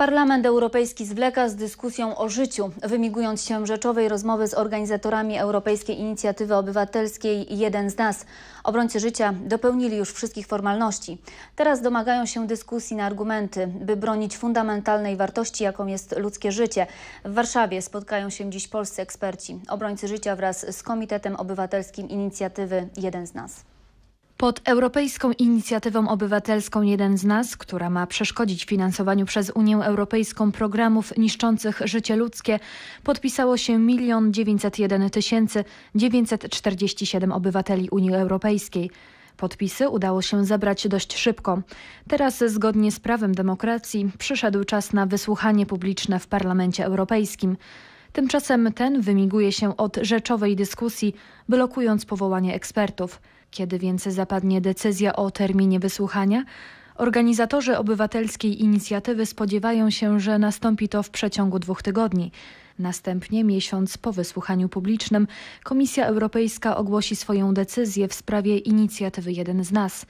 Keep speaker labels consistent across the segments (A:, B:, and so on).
A: Parlament Europejski zwleka z dyskusją o życiu, wymigując się rzeczowej rozmowy z organizatorami Europejskiej Inicjatywy Obywatelskiej Jeden z nas. Obrońcy życia dopełnili już wszystkich formalności. Teraz domagają się dyskusji na argumenty, by bronić fundamentalnej wartości, jaką jest ludzkie życie. W Warszawie spotkają się dziś polscy eksperci. Obrońcy życia wraz z Komitetem Obywatelskim Inicjatywy Jeden z nas.
B: Pod Europejską Inicjatywą Obywatelską Jeden z nas, która ma przeszkodzić finansowaniu przez Unię Europejską programów niszczących życie ludzkie, podpisało się 1 901 947 obywateli Unii Europejskiej. Podpisy udało się zebrać dość szybko. Teraz, zgodnie z prawem demokracji, przyszedł czas na wysłuchanie publiczne w Parlamencie Europejskim. Tymczasem ten wymiguje się od rzeczowej dyskusji, blokując powołanie ekspertów. Kiedy więc zapadnie decyzja o terminie wysłuchania? Organizatorzy obywatelskiej inicjatywy spodziewają się, że nastąpi to w przeciągu dwóch tygodni. Następnie, miesiąc po wysłuchaniu publicznym, Komisja Europejska ogłosi swoją decyzję w sprawie inicjatywy Jeden z nas.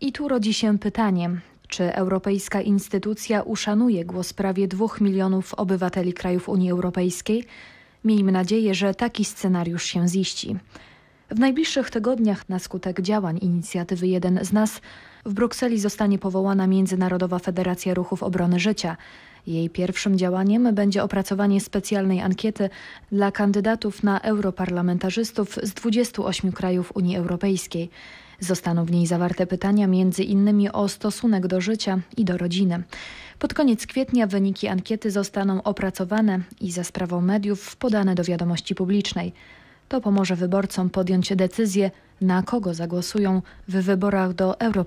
B: I tu rodzi się pytanie, czy europejska instytucja uszanuje głos prawie dwóch milionów obywateli krajów Unii Europejskiej? Miejmy nadzieję, że taki scenariusz się ziści. W najbliższych tygodniach na skutek działań inicjatywy Jeden z nas w Brukseli zostanie powołana Międzynarodowa Federacja Ruchów Obrony Życia. Jej pierwszym działaniem będzie opracowanie specjalnej ankiety dla kandydatów na europarlamentarzystów z 28 krajów Unii Europejskiej. Zostaną w niej zawarte pytania między innymi o stosunek do życia i do rodziny. Pod koniec kwietnia wyniki ankiety zostaną opracowane i za sprawą mediów podane do wiadomości publicznej. To pomoże wyborcom podjąć decyzję, na kogo zagłosują w wyborach do Europarlamentu.